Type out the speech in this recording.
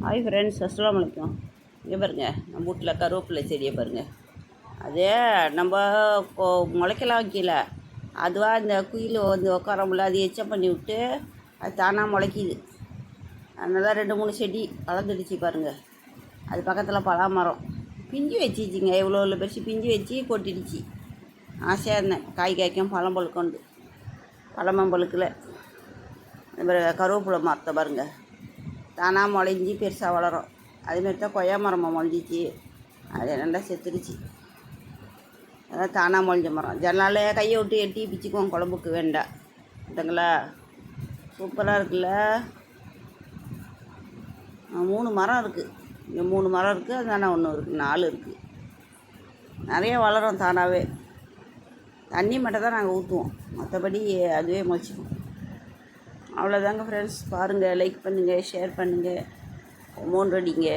Hi friends அஸ்லாம் வலைக்கம் இங்கே பாருங்க நம்ம வீட்டில் கருவேப்பிலை செடியை பாருங்க. அதே நம்ம முளைக்கலாம் வைக்கல அதுவாக இந்த குயில் வந்து உட்காரமுல அது எச்சம் பண்ணி விட்டு அது தானாக முளைக்கிது. அதனால ரெண்டு மூணு செடி வளர்ந்துடுச்சு பாருங்கள் அது பக்கத்தில் பலாமரம். பிஞ்சு வச்சுச்சிங்க எவ்வளோ உள்ள பெருசு பிஞ்சு வச்சு கொட்டிடுச்சு. ஆசையாக இருந்தேன் காய் காய்க்கும் பழம் பழுக்கொண்டு பழமும் பழுக்கல. கருவேப்பிலை மரத்தை பாருங்கள் தானாக முளைஞ்சி பெருசாக வளரும். அதுமாரி தான் கொய்யா மரமாக முளைஞ்சிச்சு. அது நல்லா செத்துருச்சு. அதான் தானாக முளைஞ்ச மரம். ஜன்னாலே கையை விட்டு எட்டி பிச்சுக்குவோம் குழம்புக்கு வேண்டாம் பார்த்துங்களா சூப்பராக இருக்குல்ல? மூணு மரம் இருக்குது இங்கே மூணு மரம் இருக்குது அது தானே ஒன்று இருக்குது நாலு இருக்குது நிறைய வளரும் தானாகவே தண்ணி மட்டும் தான் நாங்கள் ஊற்றுவோம் மற்றபடி அதுவே முளைச்சிக்கும். அவ்வளோதாங்க ஃப்ரெண்ட்ஸ் பாருங்கள் லைக் பண்ணுங்கள் ஷேர் பண்ணுங்கள் அமௌண்ட் அடிங்க.